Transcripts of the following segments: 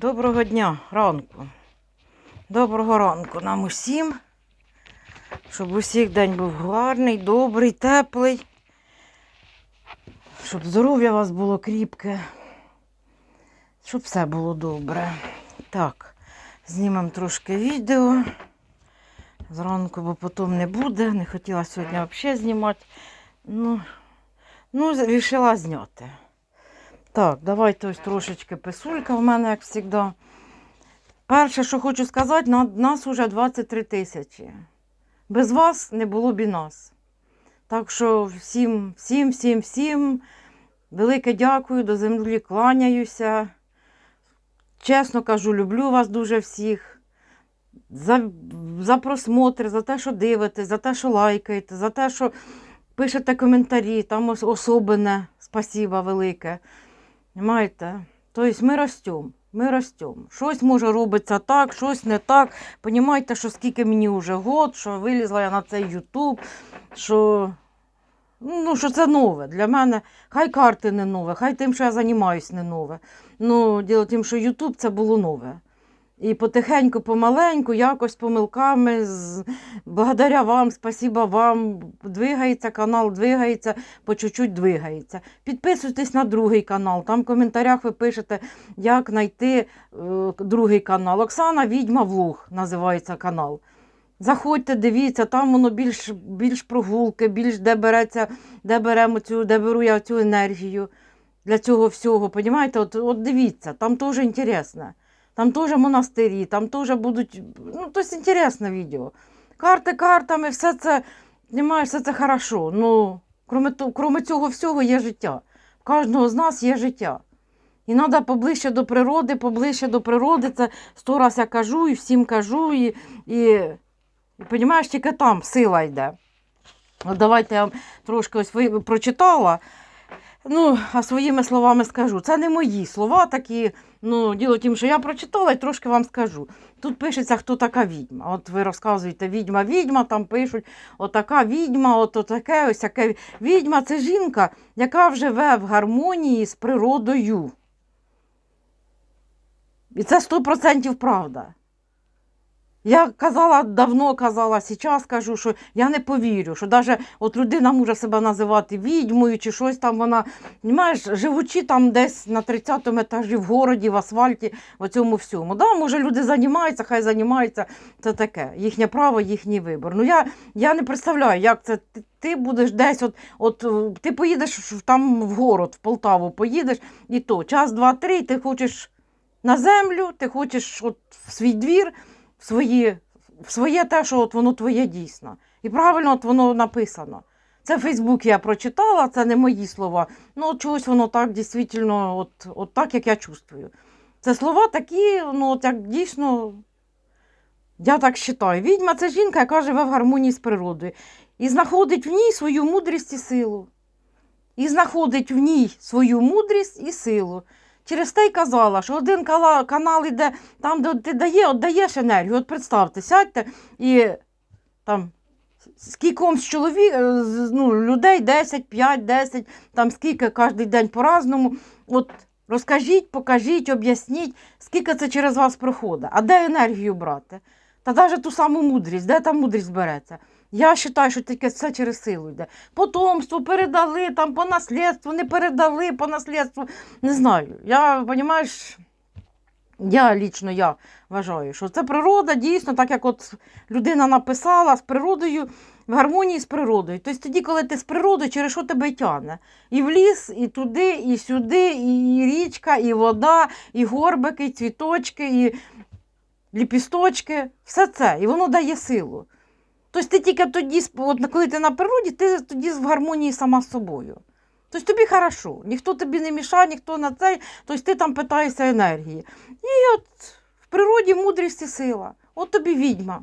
доброго дня, ранку. Доброго ранку нам усім. Щоб усіх день був гарний, добрий, теплий. Щоб здоров'я у вас було кріпке. Щоб все було добре. Так, знімемо трошки відео. Зранку, бо потім не буде. Не хотіла сьогодні взагалі знімати. Ну, ну, вирішила зняти. Так, давайте ось трошечки писулька в мене, як завжди. Перше, що хочу сказати, на нас вже 23 тисячі. Без вас не було б і нас. Так що всім, всім, всім, всім велике дякую, до землі кланяюся. Чесно кажу, люблю вас дуже всіх. За, за просмотр, за те, що дивитесь, за те, що лайкаєте, за те, що пишете коментарі, там ос- особливе спасіба велике. Понимаєте? Тобто ми ростемо, ми ростемо. Щось може робиться так, щось не так. Понімаєте, що скільки мені вже год, що вилізла я на цей Ютуб, що, ну, що це нове. Для мене хай карти не нове, хай тим, що я займаюся, не нове. Ну, діло тим, що Ютуб це було нове. І потихеньку, помаленьку, якось помилками, з... благодаря вам, спасіба вам, двигається канал, двигається, по чуть-чуть двигається. Підписуйтесь на другий канал. Там в коментарях ви пишете, як знайти е, другий канал. Оксана Відьма Влог називається канал. Заходьте, дивіться, там воно більш, більш прогулки, більш де береться, де беремо цю, де беру я цю енергію для цього всього. Понімаєте? От, от дивіться, там теж інтересне. Там теж монастирі, там теж будуть. Ну, тобто інтересне відео. Карти картами, все це, понімаєш, все це хорошо. Ну, кроме, кроме цього всього є життя. В кожного з нас є життя. І треба поближче до природи, поближче до природи. Це сто раз я кажу і всім кажу. І, і, і понімаєш, тільки там сила йде. От давайте я трошки ось прочитала. Ну, а своїми словами скажу. Це не мої слова такі. Ну, діло тім, що я прочитала і трошки вам скажу. Тут пишеться, хто така відьма. От ви розказуєте, відьма, відьма, там пишуть, отака відьма, от таке, ось яке. Відьма це жінка, яка живе в гармонії з природою. І це 100% правда. Я казала давно казала, зараз кажу, що я не повірю, що навіть от людина може себе називати відьмою чи щось там вона, розумієш, живучи там десь на 30-му етажі в городі, в асфальті, в цьому всьому. Да, може, люди займаються, хай займаються, це таке, їхнє право, їхній вибір. Ну я, я не представляю, як це ти, будеш десь, от, от ти поїдеш там в город, в Полтаву поїдеш, і то час, два, три, ти хочеш на землю, ти хочеш от, в свій двір в, свої, в своє те, що от воно твоє дійсно. І правильно от воно написано. Це в Фейсбуці я прочитала, це не мої слова. Ну, чогось воно так дійсно, от, от так, як я чувствую. Це слова такі, ну, от як дійсно, я так вважаю. Відьма це жінка, яка живе в гармонії з природою. І знаходить в ній свою мудрість і силу. І знаходить в ній свою мудрість і силу. Через те й казала, що один канал іде там, де ти дає, от даєш енергію. От представте, сядьте і там скількомусь чоловік, е, ну, людей 10, 5, 10, там скільки кожен день по-разному. От розкажіть, покажіть, об'ясніть, скільки це через вас проходить. А де енергію брати? Та навіть ту саму мудрість, де та мудрість береться? Я вважаю, що тільки все через силу йде. Потомство передали, там по наслідству, не передали по наслідству. Не знаю. Я, розумієш, я лічно я вважаю, що це природа дійсно, так як от людина написала з природою, в гармонії з природою. Тобто тоді, коли ти з природою, через що тебе й тягне? І в ліс, і туди, і сюди, і річка, і вода, і горбики, і цвіточки, і ліпісточки, все це. І воно дає силу. Тобто ти тільки тоді, от коли ти на природі, ти тоді в гармонії сама з собою. Тобто тобі хорошо, ніхто тобі не мішає, ніхто на цей, тобто ти там питаєшся енергії. І от в природі мудрість і сила. От тобі відьма.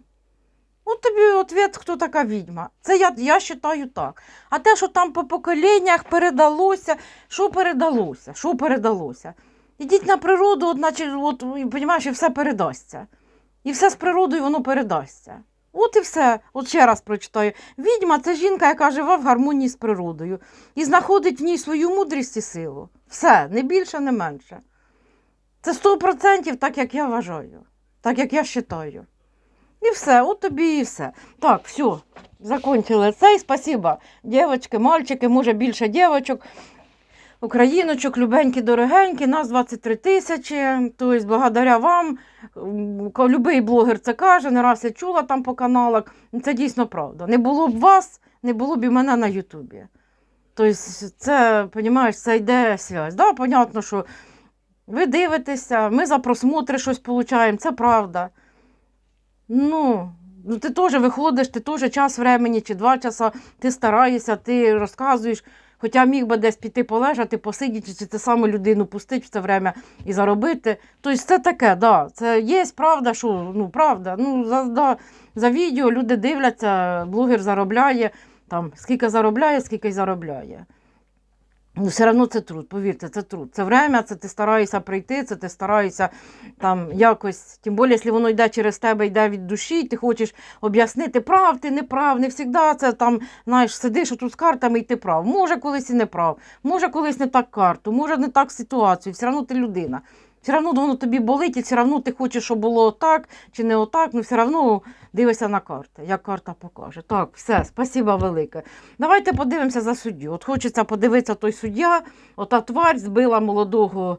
От тобі ответ, хто така відьма. Це я, я вважаю так. А те, що там по поколіннях передалося, що передалося? Що передалося? Ідіть на природу, от, наче, от, і все передасться. І все з природою воно передасться. От і все. От ще раз прочитаю. Відьма це жінка, яка живе в гармонії з природою і знаходить в ній свою мудрість і силу. Все, не більше, не менше. Це 100% так, як я вважаю, так як я вважаю. І все, от тобі і все. Так, все, закончили цей. Спасибо, дівчатки, мальчики, може більше дівчаток. Україночок, любенькі, дорогенькі, нас 23 тисячі. Тобто, благодаря вам, любий блогер це каже, не раз я чула там по каналах. Це дійсно правда. Не було б вас, не було б і мене на Ютубі. Тобто, це, розумієш, це йде связь. Да, понятно, що ви дивитеся, ми за просмотри щось получаємо, це правда. Ну, ну ти теж виходиш, ти теж час времени чи два часа, ти стараєшся, ти розказуєш. Хоча міг би десь піти полежати, посидіти, чи те саме людину пустити в це время і заробити. Тобто це таке, да. Це є правда, що ну, правда. Ну, за, да, за відео люди дивляться, блогер заробляє, там, скільки заробляє, скільки й заробляє. Ну, все одно це труд, повірте, це труд. Це время, це ти стараєшся прийти, це ти стараєшся там якось, тим більше, якщо воно йде через тебе, йде від душі, ти хочеш об'яснити, прав ти, не прав, не завжди це там, знаєш, сидиш отут з картами і ти прав. Може, колись і не прав, може, колись не так карту, може, не так ситуацію, все одно ти людина. Все одно воно тобі болить, і все одно ти хочеш, щоб було отак чи не отак, ну все одно дивишся на карти, як карта покаже. Так, все, спасіба велике. Давайте подивимося за суддю. От хочеться подивитися той суддя, ота тварь збила молодого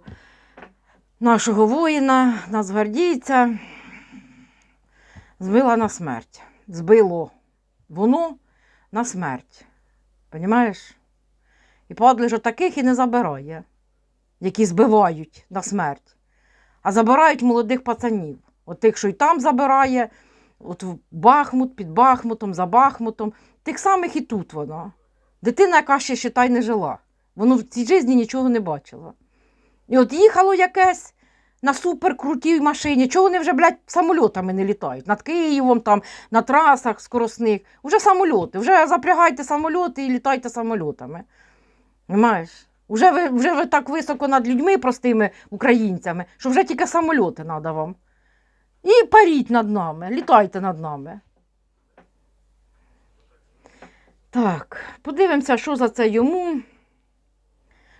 нашого воїна, нацгвардійця, збила на смерть. Збило воно на смерть. Понімаєш? І падли ж таких і не забирає, які збивають на смерть, а забирають молодих пацанів. От тих, що й там забирає, от в Бахмут, під Бахмутом, за Бахмутом, тих самих і тут воно. Дитина, яка ще считай, не жила. Воно в цій житті нічого не бачило. І от їхало якесь на суперкрутій машині. Чого вони вже, блядь, самольотами не літають? Над Києвом, там, на трасах скоросних. Уже самольоти. Вже запрягайте самольоти і літайте самольотами. Понимаєш? Уже ви, вже ви так високо над людьми, простими українцями, що вже тільки самольоти треба вам. І паріть над нами, літайте над нами. Так, подивимося, що за це йому.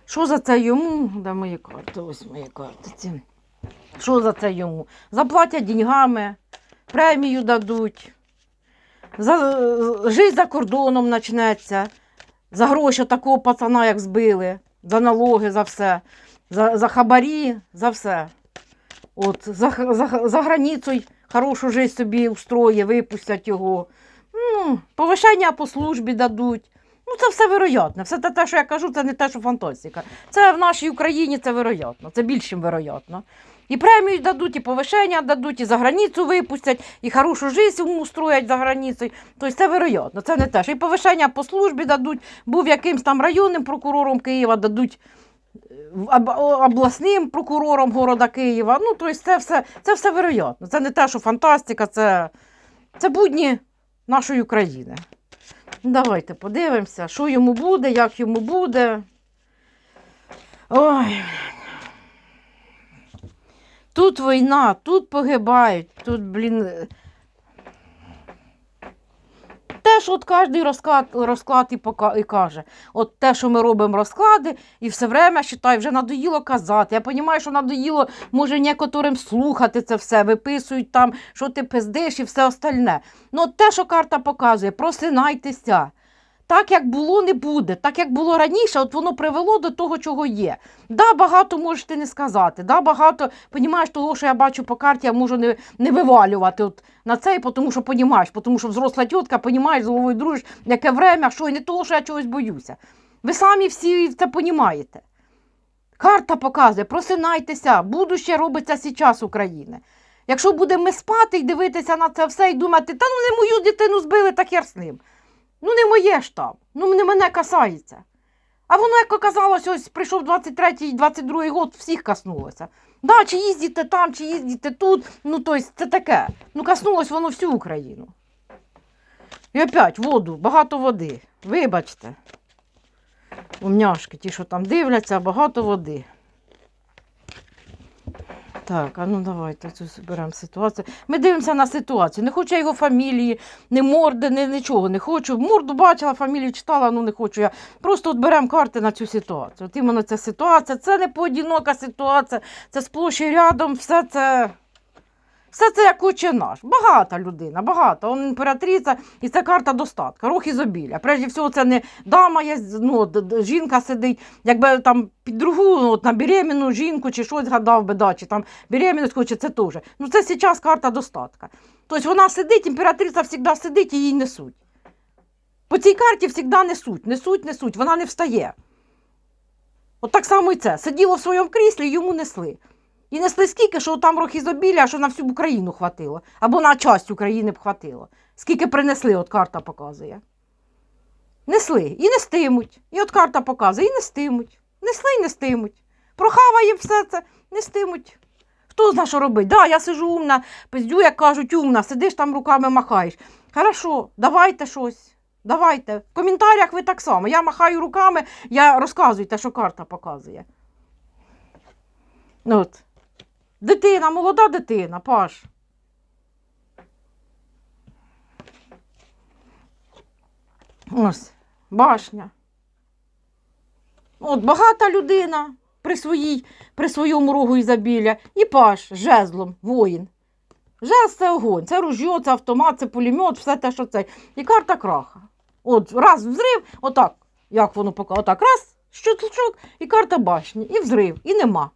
Що за це йому? Де мої карти? Ось мої карти. Що за це йому? Заплатять деньгами, премію дадуть. За, жизнь за кордоном почнеться. За гроші такого пацана, як збили, за налоги, за все, за, за хабарі, за все. От, за, за, за границею хорошу життя собі устроє, випустять його. Ну, повишення по службі дадуть. Ну, це все вероятно. Все те, що я кажу, це не те, що фантастика. Це в нашій Україні це вероятно, це більш вероятно. І премію дадуть, і повишення дадуть, і за границю випустять, і хорошу життя устроять за границею. Тобто це вероятно, це не те. І повишення по службі дадуть, був якимсь там районним прокурором Києва, дадуть е, обласним прокурором города Києва. Ну, тобто це все, це все вероятно. Це не те, що фантастика, це, це будні нашої України. Давайте подивимося, що йому буде, як йому буде. Ой. Тут війна, тут погибають, тут, блін. Те, що от кожен розклад, розклад і, пока, і каже. От те, що ми робимо розклади, і все время считай, вже надоїло казати. Я розумію, що надоїло, може, некоторим слухати це все, виписують там, що ти пиздиш і все остальне. Ну, те, що карта показує, просинайтеся. Так, як було, не буде. Так, як було раніше, от воно привело до того, чого є. Да, багато можеш ти не сказати. Да, багато, понімаєш, того, що я бачу по карті, я можу не, не вивалювати от на цей, тому що понімаєш, тому що взросла тітка, понімаєш, з головою дружиш, яке время, що і не того, що я чогось боюся. Ви самі всі це понімаєте. Карта показує, просинайтеся, будуще робиться зараз України. Якщо будемо ми спати і дивитися на це все і думати, та ну не мою дитину збили, так хер з ним. Ну, не моє ж там, ну не мене касається. А воно, як оказалось, ось прийшов 23-й, 22-й год, всіх коснулося. Да, чи їздите там, чи їздите тут, ну тобто це таке. Ну, коснулось воно всю Україну. І опять воду, багато води. Вибачте. Умняшки, ті, що там дивляться, багато води. Так, а ну давайте цю зберемо ситуацію. Ми дивимося на ситуацію. Не хочу я його фамілії, не морди, не, нічого не хочу. Морду бачила, фамілію читала, ну не хочу я. Просто от беремо карти на цю ситуацію. От іменно ця ситуація, це не поодинока ситуація, це сплошь і рядом, все це. Все це як наш. Багата людина, багата. Он імператриця, і це карта достатка, рог ізобілля. Прежде всього, це не дама є, ну, жінка сидить, якби там під другу, ну, на беременну жінку чи щось гадав би, да, чи там беременність хоче, це теж. Ну це зараз карта достатка. Тобто вона сидить, імператриця завжди сидить і її несуть. По цій карті завжди несуть, несуть, несуть, вона не встає. От так само і це. Сиділо в своєму кріслі, йому несли. І несли скільки, що там рог ізобілля, що на всю Україну хватило. Або на часть України б хватило. Скільки принесли, от карта показує. Несли і нестимуть. І от карта показує, і нестимуть. Несли і нестимуть. Прохаває все це, нестимуть. Хто зна, що робить? Да, я сижу умна, пиздю, як кажуть, умна, сидиш там руками махаєш. Хорошо, давайте щось. Давайте. В коментарях ви так само. Я махаю руками, я розказую те, що карта показує. От. Дитина, молода дитина, Паш. Ось, башня. От багата людина при, своїй, при своєму рогу Ізобілля. І Паш жезлом, воїн. Жезл це огонь, це ружьо, це автомат, це пулемет, все те, що це. І карта краха. От раз взрив, отак, як воно показує, отак, раз, щучок, і карта башні, і взрив, і нема.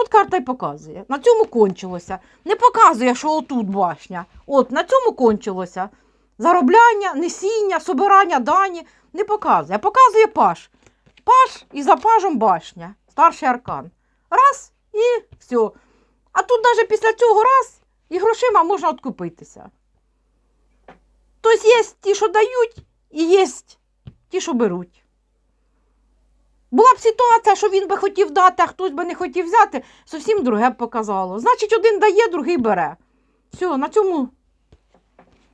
От карта й показує. На цьому кончилося. Не показує, що отут башня. От на цьому кончилося. Заробляння, несіння, собирання дані не показує. Показує паш. Паш і за пажем башня. Старший аркан. Раз і все. А тут навіть після цього раз і грошима можна откупитися. Тобто є ті, що дають, і є ті, що беруть. Була б ситуація, що він би хотів дати, а хтось би не хотів взяти, зовсім друге б показало. Значить, один дає, другий бере. Все, на цьому.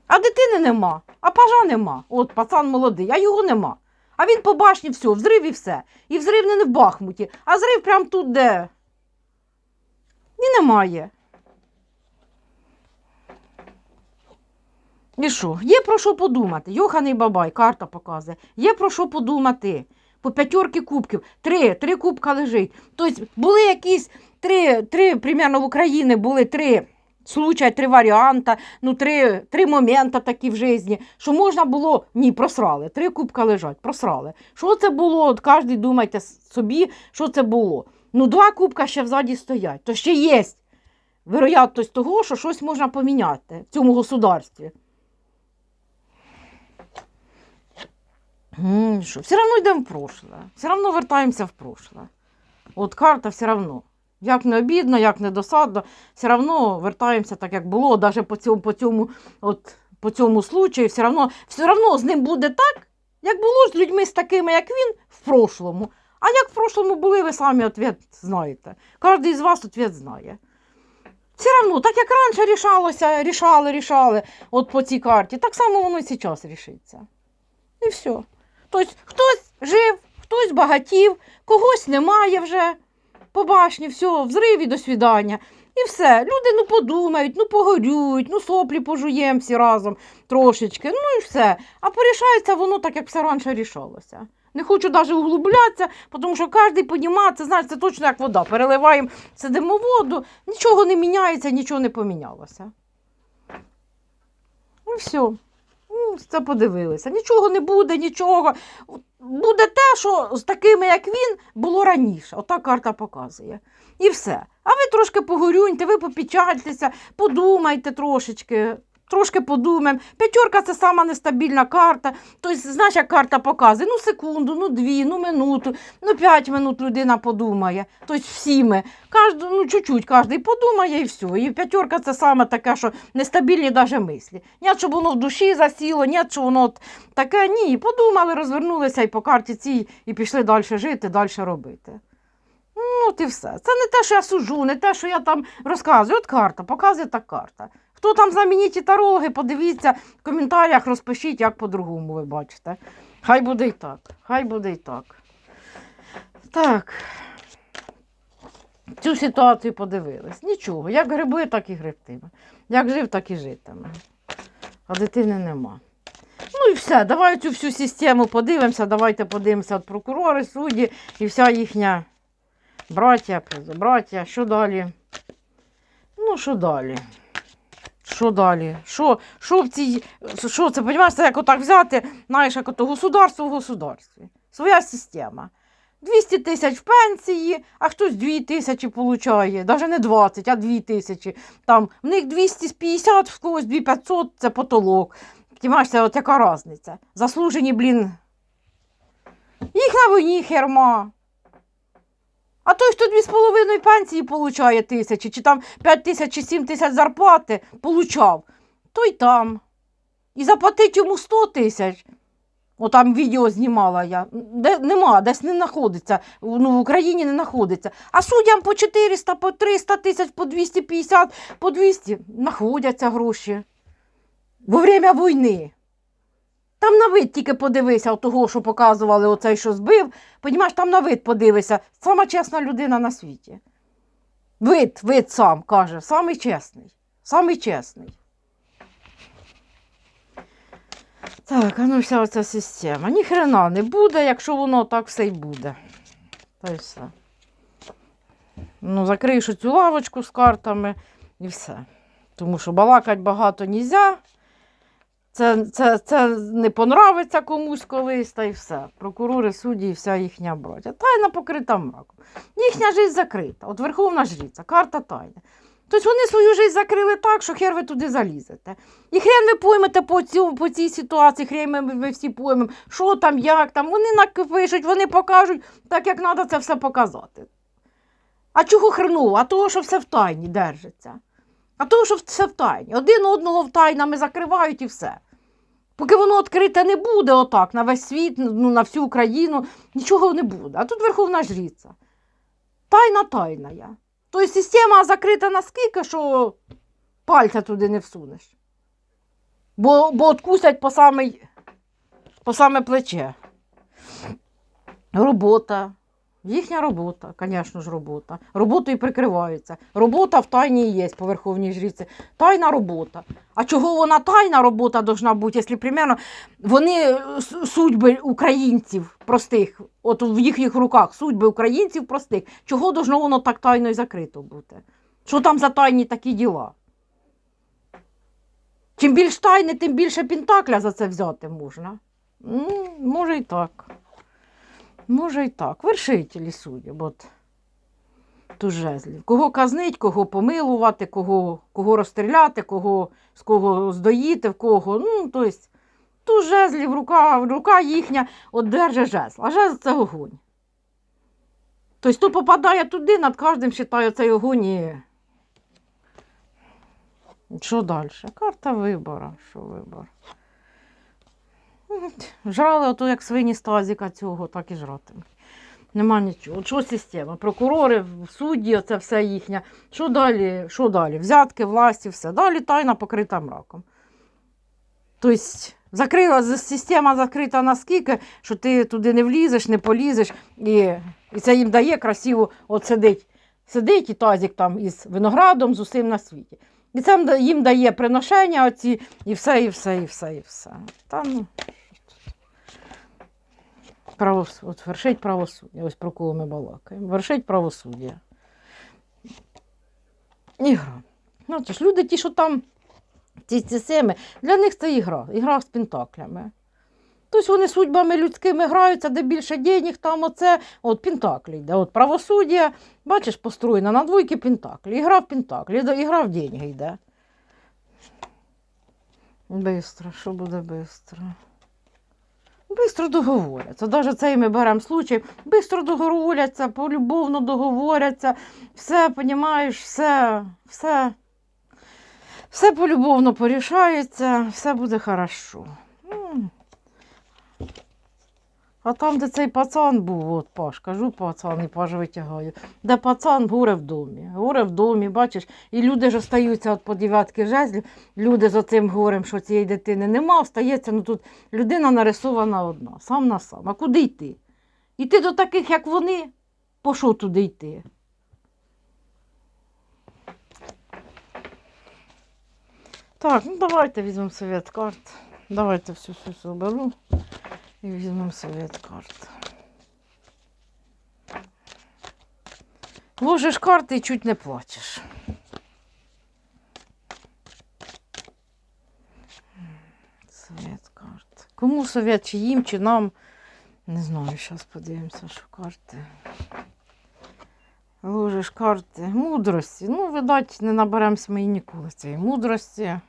А дитини нема, а пажа нема. От пацан молодий, а його нема. А він по башні все, взрив і все. І взрив не в Бахмуті, а зрив прямо тут, де. І немає. І що? Є про що подумати. Йоханий бабай, карта показує. Є про що подумати. По п'ятерки кубків. Три, три кубка лежить. Тобто були якісь три, три примерно в Україні були три случаї, три варіанти, ну три, три моменти такі в житті, що можна було, ні, просрали. Три кубка лежать, просрали. Що це було? От кожен думайте собі, що це було. Ну, два кубка ще взаді стоять. То ще є вероятність того, що щось можна поміняти в цьому государстві. Що, все одно йдемо в прошле. Все одно вертаємося в прошле. От карта все одно. Як не обідно, як не досадно, все одно вертаємося так, як було. Навіть по цьому, по цьому, от, по цьому случаю, все одно, все одно з ним буде так, як було з людьми з такими, як він, в прошлому. А як в прошлому були, ви самі відповідь знаєте. Кожен з вас відповідь знає. Все одно, так як раніше рішалося, рішали, рішали от по цій карті, так само воно і зараз рішиться. І все. Тобто хтось жив, хтось багатів, когось немає вже по башні, все, взрив і до свідання. І все. Люди ну подумають, ну погорюють, ну соплі пожуємо всі разом трошечки, ну і все. А порішається воно так, як все раніше рішалося. Не хочу навіть углублятися, тому що кожен понімає, знаєш, це точно як вода. Переливаємо, сидимо воду, нічого не міняється, нічого не помінялося. Ну все. Це подивилися. Нічого не буде, нічого. Буде те, що з такими, як він, було раніше. Ота карта показує. І все. А ви трошки погорюньте, ви попічальтеся, подумайте трошечки. Трошки подумаємо. П'ятерка це сама нестабільна карта. Тобто, знаєш, як карта показує, ну секунду, ну дві, ну минуту, ну п'ять минут людина подумає. Тобто всі ми. Кожен, ну чуть-чуть кожен подумає і все. І п'ятерка це саме таке, що нестабільні навіть мислі. Ні, щоб воно в душі засіло, ні, що воно таке, ні. Подумали, розвернулися і по карті цій, і пішли далі жити, далі робити. Ну, от і все. Це не те, що я сужу, не те, що я там розказую. От карта, показує та карта. Хто там знамениті тарологи, подивіться в коментарях, розпишіть, як по-другому ви бачите. Хай буде і так. Хай буде і так. Так. цю ситуацію подивились. Нічого, як гриби, так і грибтиме. Як жив, так і житиме. А дитини нема. Ну і все, давай цю всю систему подивимося, давайте подивимося от прокурори, судді і вся їхня браття, браття, що далі? Ну, що далі? Що далі? Що, що в цій, що це, розумієш, як отак взяти, знаєш, як ото государство в государстві. Своя система. 200 тисяч в пенсії, а хтось 2 тисячі получає, навіть не 20, а 2 тисячі. Там, в них 250, в когось 2500 – це потолок. Понимаєш, от яка різниця? Заслужені, блін. Їх на війні херма. А той, хто 2,5 пенсії получає тисячі, чи там 5 тисяч чи 7 тисяч зарплати получав, той там. І заплатить йому 100 тисяч. Отам відео знімала я. Де, нема, десь не знаходиться. Ну, в Україні не знаходиться. А суддям по 400, по 300 тисяч, по 250, по 200 знаходяться гроші. Во время війни. Там на вид тільки подивися того, що показували оцей, що збив. Понімаєш, там на вид подивися. Сама чесна людина на світі. Вид, вид сам каже, самий чесний. Самий чесний. Так, а ну вся оця система. Ні хрена не буде, якщо воно так все й буде. Та й все. Ну, закриєш цю лавочку з картами і все. Тому що балакати багато нельзя. Це, це, це не понравиться комусь колись, та й все. Прокурори, судді і вся їхня браття. Тайна покрита мраком. Їхня життя закрита. От Верховна Жриця, карта тайна. Тобто вони свою життя закрили так, що хер ви туди залізете. І хрен ви поймете по, цю, по цій ситуації, хрен ми, ви всі поймемо, що там, як там. Вони напишуть, вони покажуть, так як треба це все показати. А чого хреново? А того, що все в тайні держиться. А того, що все в тайні. Один одного в тайнами закривають і все. Поки воно відкрите не буде отак на весь світ, ну, на всю Україну, нічого не буде. А тут Верховна Жриця. Тайна тайна я. Тобто система закрита наскільки, що пальця туди не всунеш. Бо, бо откусять по саме, по саме плече. Робота. Їхня робота, звісно ж, робота. Роботою прикриваються. Робота в тайні є по Верховній Жріці. Тайна робота. А чого вона тайна робота должна бути, якщо примерно вони е, судьби українців простих, от в їхніх руках судьби українців простих, чого должно воно так тайно і закрито бути? Що там за тайні такі діла? Чим більш тайне, тим більше пентакля за це взяти можна. Може і так. Може і так. Вершителі суддів. От. Тут. Кого казнить, кого помилувати, кого, кого розстріляти, кого, з кого здоїти, в кого. Ну, тобто, тут жезлів, рука, рука їхня от держить жезл. Жезл це огонь. Тобто, хто попадає туди, над кожним вважає цей огонь. І... Що далі? Карта вибору. Що вибор? Жрали ото як свині з тазіка цього, так і жратимуть. Нема нічого. От що система? Прокурори, судді, це все їхня. Що далі? Що далі? Взятки, власті, все. Далі тайна покрита мраком. Тобто закрила, система закрита наскільки, що ти туди не влізеш, не полізеш, і, і це їм дає красиво от сидить. Сидить і тазик там із виноградом, з усім на світі. І це їм дає приношення оці, і все, і все, і все, і все. Та, ну. От вершить правосуддя. Ось про кого ми балакаємо. Вершить правосуддя. Ігра. Ну, ж люди ті, що там, ці ці семи, для них це ігра, ігра з пентаклями. Тобто вони судьбами людськими граються, де більше денег, там оце, от пентаклі йде. От правосуддя, бачиш, построєна на двойки пентаклі. Ігра в пентаклі, ігра в деньги йде. Бистро, що буде бистро? Бистро договоряться. Навіть цей ми беремо случай, бистро договоряться, полюбовно договоряться, все, понімаєш, все, все, все полюбовно порішається, все буде хорошо. А там, де цей пацан був, от Паш, кажу, пацан, і Паш витягаю. Де пацан горе в домі. Горе в домі, бачиш, і люди ж остаються от по дев'ятки жезлів, люди з оцим горем, що цієї дитини нема, остається, ну тут людина нарисована одна, сам на сам. А куди йти? Іти до таких, як вони, по що туди йти? Так, ну давайте візьмемо совет карт. Давайте всю всю соберу і візьмемо совет карт. Ложиш карти і чуть не плачеш. Совет карт. Кому совет, чи їм, чи нам? Не знаю, зараз подивимося, що карти. Ложиш карти. Мудрості. Ну, видать, не наберемося ми і ніколи цієї мудрості.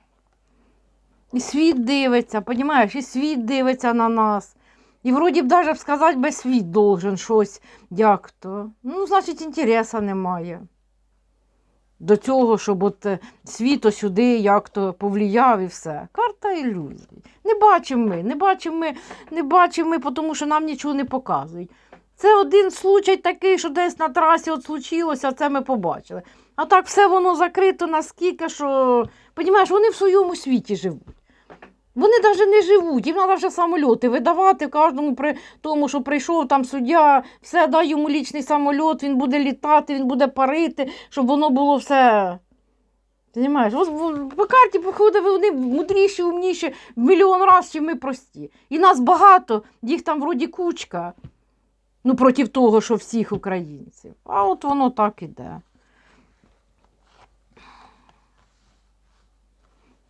І світ дивиться, понімаєш, і світ дивиться на нас. І вроді б навіть сказати, би світ должен щось як то. Ну, значить, інтересу немає. До цього, щоб от е, світ сюди як то повлияв і все. Карта ілюзій. Не бачимо ми, не бачимо ми, не бачимо ми, тому що нам нічого не показують. Це один случай такий, що десь на трасі от случилося, це ми побачили. А так все воно закрито наскільки, що, понімаєш, вони в своєму світі живуть. Вони навіть не живуть, їм треба вже самольоти видавати кожному при тому, що прийшов там суддя, все, дай йому лічний самольот, він буде літати, він буде парити, щоб воно було все. В- по карті походить, вони мудріші, умніші в мільйон разів, чим ми прості. І нас багато, їх там вроді кучка. Ну, проти того, що всіх українців. А от воно так іде.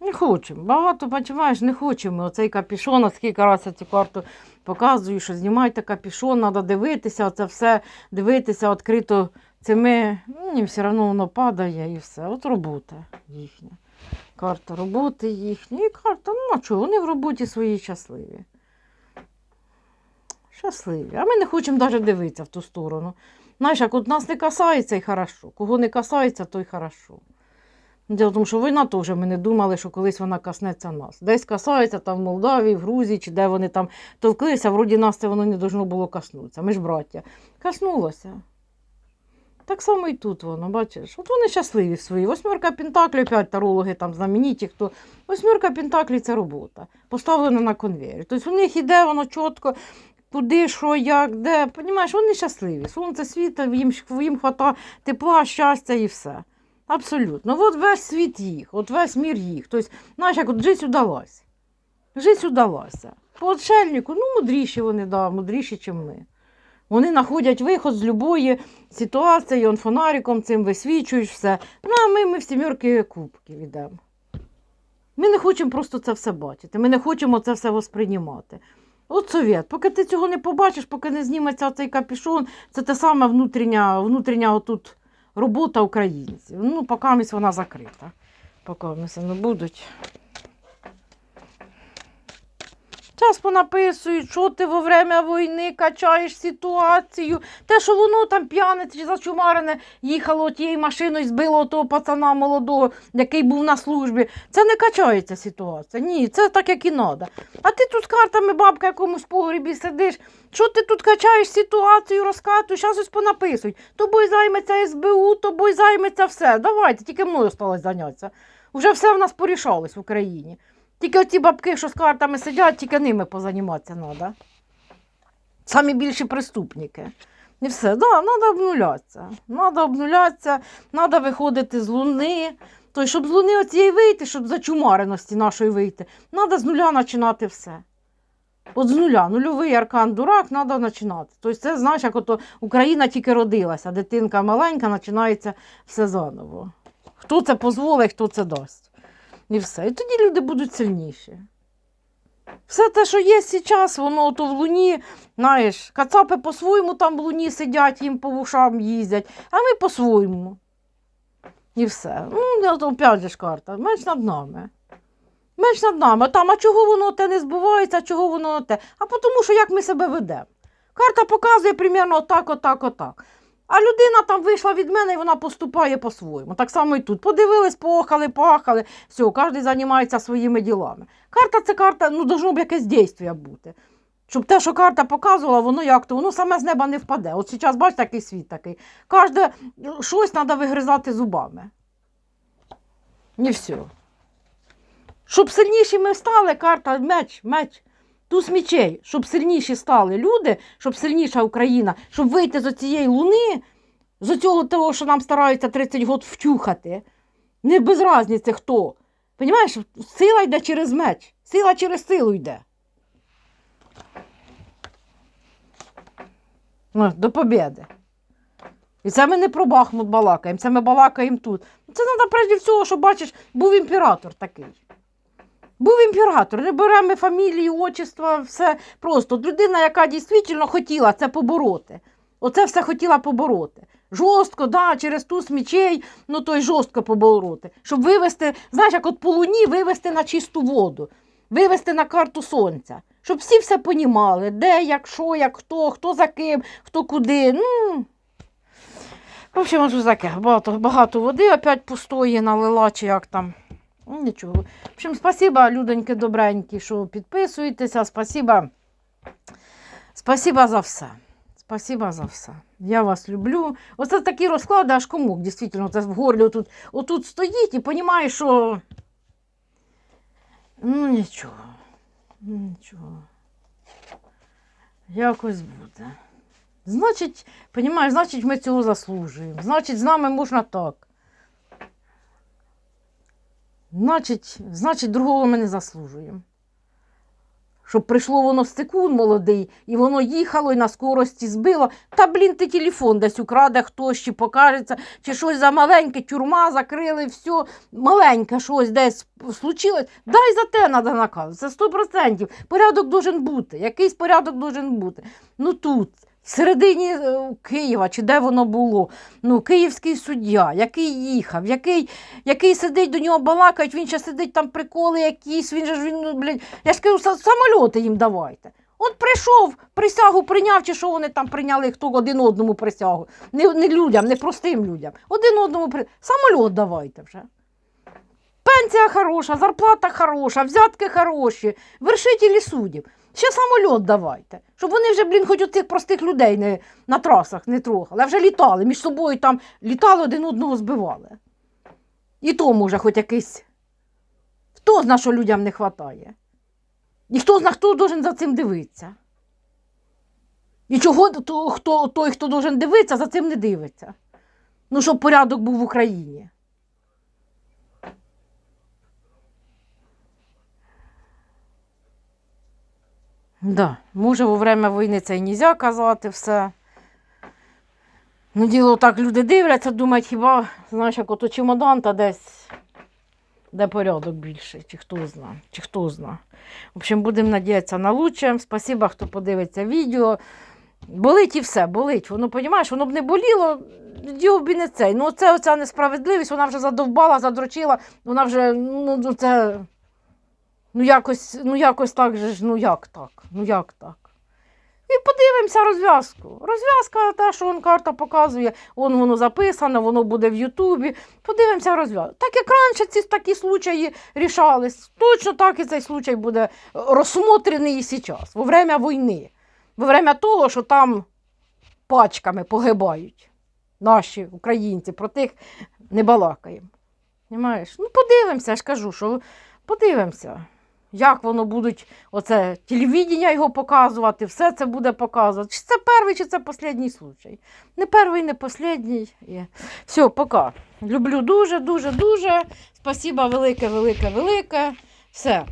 Не хочемо. Багато, бачиш, не хочемо. Оцей капішон, а скільки разів я цю карту показую, що знімайте капішон, треба дивитися, оце все дивитися відкрито цими. Ні, все одно воно падає і все. От робота їхня. Карта роботи їхня. І карта, ну а чого, вони в роботі своїй щасливі. Щасливі. А ми не хочемо навіть дивитися в ту сторону. Знаєш, як от нас не касається і хорошо. Кого не касається, то й хорошо. Діло в тому, що війна теж ми не думали, що колись вона коснеться нас. Десь касається там в Молдавії, в Грузії, чи де вони там товклися, вроді нас це воно не должно було коснутися. Ми ж браття. Коснулося. Так само і тут воно, бачиш. От вони щасливі в своїй. Восьмерка Пентаклі, опять тарологи там знамениті, хто. Восьмерка Пентаклі це робота. Поставлена на конвейері. Тобто у них іде воно чітко, куди, що, як, де. Понімаєш, вони щасливі. Сонце світить, їм, їм хватає тепла, щастя і все. Абсолютно. От весь світ їх, от весь мір їх. Тобто, знаєш, як от життя удалась. Життя удалася. По отшельнику, ну, мудріші вони, да, мудріші, ніж ми. Вони знаходять виход з будь-якої ситуації, он фонариком цим висвічують все. Ну, а ми, ми в сімерки кубків йдемо. Ми не хочемо просто це все бачити. Ми не хочемо це все восприймати. От совет, поки ти цього не побачиш, поки не зніметься цей капюшон, це те саме внутрішня, внутрішня робота українців. Ну, поки вона закрита. Поки вони не будуть. Час понаписують, що ти во время війни качаєш ситуацію. Те, що воно там п'яне чи зачумарене їхало тією машиною, збило того пацана молодого, який був на службі. Це не качається ситуація. Ні, це так, як і треба. А ти тут з картами, бабка, якомусь погрібі сидиш. Що ти тут качаєш ситуацію, розкатуєш, зараз ось понаписують. Тобою займеться СБУ, тобою займеться все. Давайте, тільки мною осталось зайнятися. Уже все в нас порішалось в Україні. Тільки оці бабки, що з картами сидять, тільки ними позаніматися треба. Самі більші преступники. І все, да, треба обнулятися. Треба обнулятися, треба виходити з луни. Тобто, щоб з луни оцієї вийти, щоб за чумареності нашої вийти, треба з нуля починати все. От з нуля, нульовий аркан дурак, треба починати. Тобто, це знаєш, як ото Україна тільки родилася, дитинка маленька, починається все заново. Хто це дозволить, хто це дасть. І все. І тоді люди будуть сильніші. Все те, що є зараз, воно то в луні, знаєш, кацапи по-своєму там в луні сидять, їм по вушам їздять, а ми по-своєму. І все. Ну, опять ж карта, менш над нами. Менш над нами. Там, а чого воно те не збувається, а чого воно те? А тому, що як ми себе ведемо. Карта показує примерно отак, отак, отак. А людина там вийшла від мене і вона поступає по-своєму. Так само і тут. Подивились, поохали, поахали. Все, кожен займається своїми ділами. Карта це карта, ну, должно б якесь дійство бути. Щоб те, що карта показувала, воно як то, воно саме з неба не впаде. От зараз, бачите, який світ такий. Кожне щось треба вигризати зубами. І все. Щоб сильніші ми стали, карта меч, меч. Туз мічей, щоб сильніші стали люди, щоб сильніша Україна, щоб вийти з цієї луни, з цього того, що нам стараються 30 років втюхати. Не без різниці хто. Понімаєш, сила йде через меч, сила через силу йде. Ну, до побєди. І це ми не про Бахмут балакаємо, це ми балакаємо тут. Це треба прежде всього, щоб бачиш, був імператор такий. Був імператор, не беремо фамілії, отчества, все просто. Людина, яка дійсно хотіла це побороти. Оце все хотіла побороти. Жорстко, да, через туз мічей, ну то й жорстко побороти. Щоб вивести, знаєш, як от по луні вивести на чисту воду, вивести на карту сонця. Щоб всі все понімали, де, як, що, як, хто, хто за ким, хто куди. Ну, в общем, ось таке. Багато, багато води опять пустої налила, чи як там. Ну, Нічого. В общем, спасибо, людоньки добренькі, що підписуєтеся. Спасибо. Спасибо за все. Спасибо за все. Я вас люблю. Оце такі розклади, аж комок, дійсно, це в горлі отут, отут стоїть і розумієш, що. Ну, нічого. Ну, Нічого. Якось буде. Значить, розумієш, значить, ми цього заслужуємо. Значить, з нами можна так. Значить, значить, другого ми не заслужуємо. Щоб прийшло воно стекун молодий, і воно їхало і на скорості збило. Та, блін, ти телефон десь украде хтось, чи покажеться, чи щось за маленьке, тюрма закрили, все, маленьке щось десь случилось. Дай за те треба наказ. Це 100%. Порядок должен бути. Якийсь порядок должен бути. Ну тут, в середині е, Києва, чи де воно було, ну, київський суддя, який їхав, який який сидить до нього балакають, він ще сидить там приколи якісь, він же ж він, ну, блядь, я ж кажу, са- самольоти їм давайте. От прийшов, присягу прийняв, чи що вони там прийняли, хто один одному присягу. Не, не людям, не простим людям. Один одному при... Самольот давайте вже. Пенсія хороша, зарплата хороша, взятки хороші, вершителі суддів. Ще самольот давайте. Щоб вони вже, блін, хоч цих простих людей не, на трасах не трогали, а вже літали, між собою там літали, один одного збивали. І то може хоч якийсь. Хто зна, що людям не вистачає? І хто зна, хто должен за цим дивитися? І чого то, хто, той, хто должен дивитися, за цим не дивиться? Ну, щоб порядок був в Україні. Да, може, во время війни це і нельзя казати все. Ну, діло так люди дивляться, думають, хіба, знаєш, як ото чемодан та десь, де порядок більший, чи хто зна, чи хто зна. В общем, будемо надіятися на лучше. Спасибо, хто подивиться відео. Болить і все, болить. Воно, розумієш, воно б не боліло, діло б і не цей. Ну, це оця несправедливість, вона вже задовбала, задрочила, вона вже, ну це. Ну, якось, ну, якось так же ж, ну як так? Ну як так? І подивимося розв'язку. Розв'язка, те, що он карта показує, он воно записано, воно буде в Ютубі. Подивимося розв'язку. Так як раніше ці такі случаї рішались, точно так і цей случай буде розсмотрений і зараз, во время війни, во время того, що там пачками погибають наші українці, про тих не балакаємо. Ну, подивимося, я ж кажу, що подивимося. Як воно будуть, оце телевідення його показувати, все це буде показувати. Чи це перший, чи це останній случай. Не перший, не останній. Все, пока. Люблю дуже, дуже, дуже. Спасибо велике, велике, велике. Все.